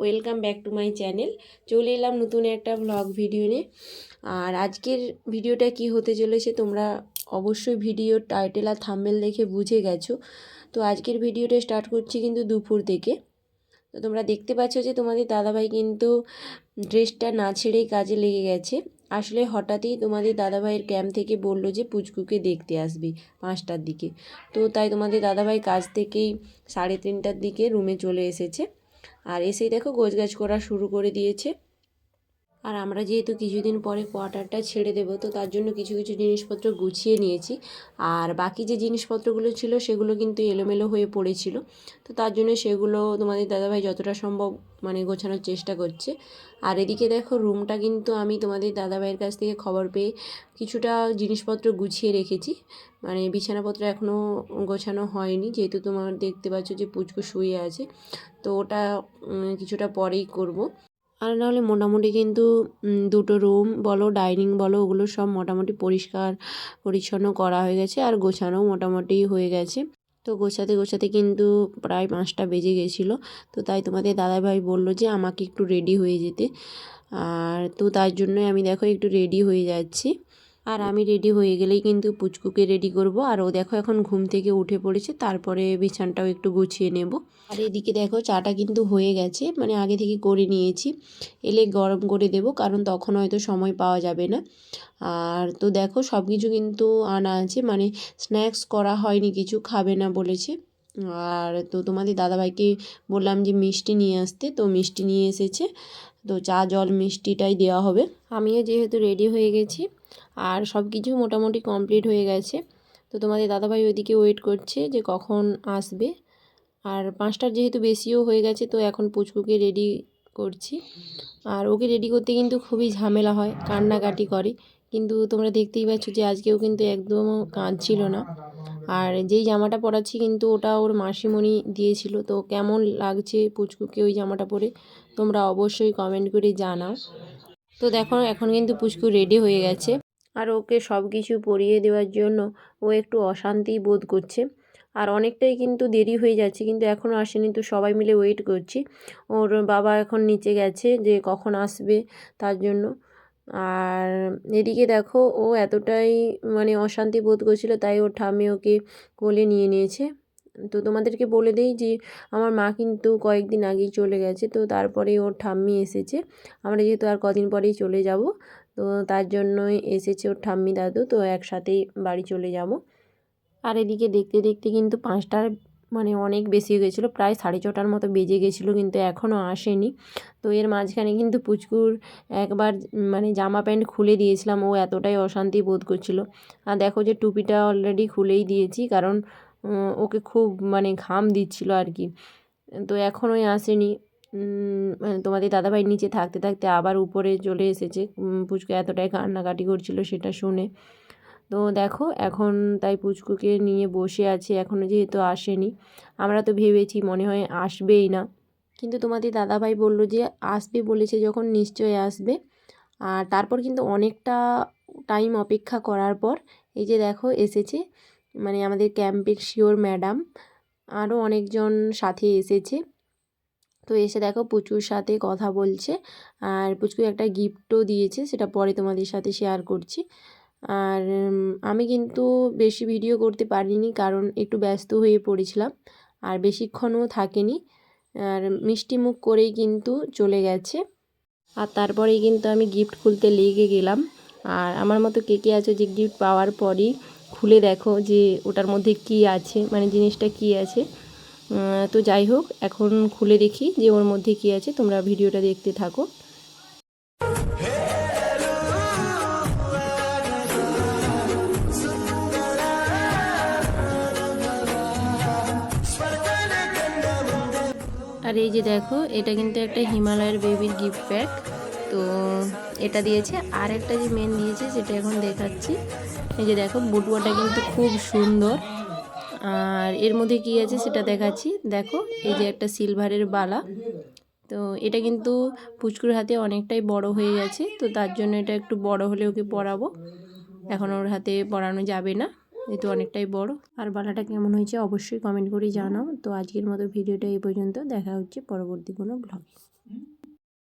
Welcome back to my channel চলে এলাম নতুন একটা ব্লগ ভিডিও নিয়ে। আর আজকের ভিডিওটা কি হতে চলেছে, তোমরা অবশ্যই ভিডিও টাইটেল আর থাম্বেল দেখে বুঝে গেছো। তো আজকের ভিডিওটা স্টার্ট করছি কিন্তু দুপুর থেকে। তো তোমরা দেখতে পাচ্ছ যে তোমাদের দাদাভাই কিন্তু ড্রেসটা না ছেড়েই কাজে লেগে গেছে। আসলে হঠাৎই তোমাদের দাদাভাইয়ের ক্যাম্প থেকে বলল যে পুচকুকে দেখতে আসবি পাঁচটার দিকে। তো তাই তোমাদের দাদাভাই কাজ থেকেই সাড়ে তিনটার দিকে রুমে চলে এসেছে। আর এসেই দেখো গোছ গাছ করা শুরু করে দিয়েছে। আর আমরা যেহেতু কিছুদিন পরে কোয়ার্টারটা ছেড়ে দেবো, তো তার জন্য কিছু কিছু জিনিসপত্র গুছিয়ে নিয়েছি। আর বাকি যে জিনিসপত্রগুলো ছিল সেগুলো কিন্তু এলোমেলো হয়ে পড়েছিল। তো তার জন্য সেগুলো তোমাদের দাদাভাই যতটা সম্ভব মানে গোছানোর চেষ্টা করছে। আর এদিকে দেখো রুমটা কিন্তু আমি তোমাদের দাদাভাইয়ের কাছ থেকে খবর পেয়ে কিছুটা জিনিসপত্র গুছিয়ে রেখেছি। মানে বিছানাপত্র এখনও গোছানো হয়নি, যেহেতু তোমার দেখতে পাচ্ছ যে পুচকু শুয়ে আছে। তো ওটা কিছুটা পরেই করব। আর নাহলে মোটামুটি কিন্তু দুটো রুম বলো ডাইনিং বলো, ওগুলো সব মোটামুটি পরিষ্কার পরিচ্ছন্ন করা হয়ে গেছে আর গোছানো মোটামুটি হয়ে গেছে। তো গোছাতে গোছাতে কিন্তু প্রায় পাঁচটা বেজে গেছিল। তো তাই তোমাদের দাদাভাই বলল যে আমাকে একটু রেডি হয়ে যেতে। আর তো তার জন্যই আমি দেখো একটু রেডি হয়ে যাচ্ছি। আর আমি রেডি হয়ে গেলেই কিন্তু পুচকুকে রেডি করব। আর ও দেখো এখন ঘুম থেকে উঠে পড়েছে, তারপরে বিছানটাও একটু গুছিয়ে নেব। আর এদিকে দেখো চাটা কিন্তু হয়ে গেছে মানে আগে থেকে করে নিয়েছি। এলে গরম করে দেব, কারণ তখন হয়তো সময় পাওয়া যাবে না। আর তো দেখো সব কিছু কিন্তু আনা আছে মানে স্ন্যাক্স করা হয়নি, কিছু খাবে না বলেছে। আর তো তোমাদের দাদাভাইকে বললাম যে মিষ্টি নিয়ে আসতে, তো মিষ্টি নিয়ে এসেছে। তো চা জল মিষ্টিটাই দেওয়া হবে। আমিও যেহেতু রেডি হয়ে গেছি আর সব কিছু মোটামুটি কমপ্লিট হয়ে গেছে। তো তোমাদের দাদাভাই ওইদিকে ওয়েট করছে যে কখন আসবে। আর পাঁচটার যেহেতু বেশিও হয়ে গেছে, তো এখন পুচকুকে রেডি করছি। আর ওকে রেডি করতে কিন্তু খুবই ঝামেলা হয়, কান্নাকাটি করে। কিন্তু তোমরা দেখতেই পাচ্ছ যে আজকেও কিন্তু একদম কাঁদছিল না। আর যেই জামাটা পরাচ্ছি কিন্তু ওটা ওর মাসিমণি দিয়েছিল। তো কেমন লাগছে পুচকুকে ওই জামাটা পরে, তোমরা অবশ্যই কমেন্ট করে জানাও। তো দেখো, এখন কিন্তু পুচকু রেডি হয়ে গেছে। আর ওকে সব কিছু পরিয়ে দেওয়ার জন্য ও একটু অশান্তি বোধ করছে। আর অনেকটাই কিন্তু দেরি হয়ে যাচ্ছে, কিন্তু এখনও আসেনি তো সবাই মিলে ওয়েট করছি। ওর বাবা এখন নিচে গেছে যে কখন আসবে তার জন্য। আর এদিকে দেখো ও এতটাই মানে অশান্তি বোধ করছিল, তাই ওর ঠাম্মি ওকে কোলে নিয়ে নিয়েছে। তো তোমাদেরকে বলে দেই যে আমার মা কিন্তু কয়েকদিন আগেই চলে গেছে, তো তারপরে ওর ঠাম্মি এসেছে। আমরা যেহেতু আর কদিন পরেই চলে যাব তো তার জন্যই এসেছে ওর ঠাম্মি দাদু, তো একসাথেই বাড়ি চলে যাব। আর এদিকে দেখতে দেখতে কিন্তু পাঁচটার মানে অনেক বেশি হয়ে গেছিল, প্রায় সাড়ে ছটার মতো বেজে গেছিল কিন্তু এখনও আসেনি। তো এর মাঝখানে কিন্তু পুচকুর একবার মানে জামা প্যান্ট খুলে দিয়েছিলাম, ও এতটাই অশান্তি বোধ করছিল। আর দেখো যে টুপিটা অলরেডি খুলেই দিয়েছি, কারণ ওকে খুব মানে ঘাম দিচ্ছিল আর কি। তো এখনোই আসেনি। তোমাদের দাদাভাই নিচে থাকতে থাকতে আবার উপরে চলে এসেছে। পুচকু এতটাই কান্নাকাটি করছিল সেটা শুনে। তো দেখো, এখন তাই পুচকুকে নিয়ে বসে আছে এখনও যেহেতু আসেনি। আমরা তো ভেবেছি মনে হয় আসবেই না। কিন্তু তোমাদের দাদাভাই বলল যে, আসবে বলেছে যখন নিশ্চয়ই আসবে। আর তারপর কিন্তু অনেকটা টাইম অপেক্ষা করার পর এই যে দেখো এসেছে মানে আমাদের ক্যাম্পের শিওর ম্যাডাম আরও অনেকজন সাথে এসেছে। তো এসে দেখো পুচুর সাথে কথা বলছে আর পুচকু একটা গিফটও দিয়েছে, সেটা পরে তোমাদের সাথে শেয়ার করছি। আর আমি কিন্তু বেশি ভিডিও করতে পারিনি কারণ একটু ব্যস্ত হয়ে পড়েছিলাম আর বেশিক্ষণও থাকেনি। আর মিষ্টি মুখ করেই কিন্তু চলে গেছে। আর তারপরেই কিন্তু আমি গিফট খুলতে লেগে গেলাম। আর আমার মতো কে কে আছে যে গিফট পাওয়ার পরই খুলে দেখো যে ওটার মধ্যে কি আছে মানে জিনিসটা কি আছে। তো যাই হোক, এখন খুলে দেখি যে ওর মধ্যে কি আছে। তোমরা ভিডিওটা দেখতে থাকো। আর এই যে দেখো, এটা কিন্তু একটা হিমালয়ের বেবির গিফট প্যাক তো এটা দিয়েছে। আর একটা যে মেন দিয়েছে সেটা এখন দেখাচ্ছি। এই যে দেখো, বুটুয়াটা কিন্তু খুব সুন্দর। আর এর মধ্যে কি আছে সেটা দেখাচ্ছি। দেখো, এই যে একটা সিলভারের বালা। তো এটা কিন্তু পুচকুর হাতে অনেকটাই বড় হয়ে গেছে, তো তার জন্য এটা একটু বড় হলে ওকে পরাবো। এখন ওর হাতে পরানো যাবে না যেহেতু অনেকটাই বড়। আর বালাটা কেমন হয়েছে অবশ্যই কমেন্ট করে জানাও। তো আজকের মতো ভিডিওটা এই পর্যন্ত। দেখা হচ্ছে পরবর্তী কোনো ব্লগে?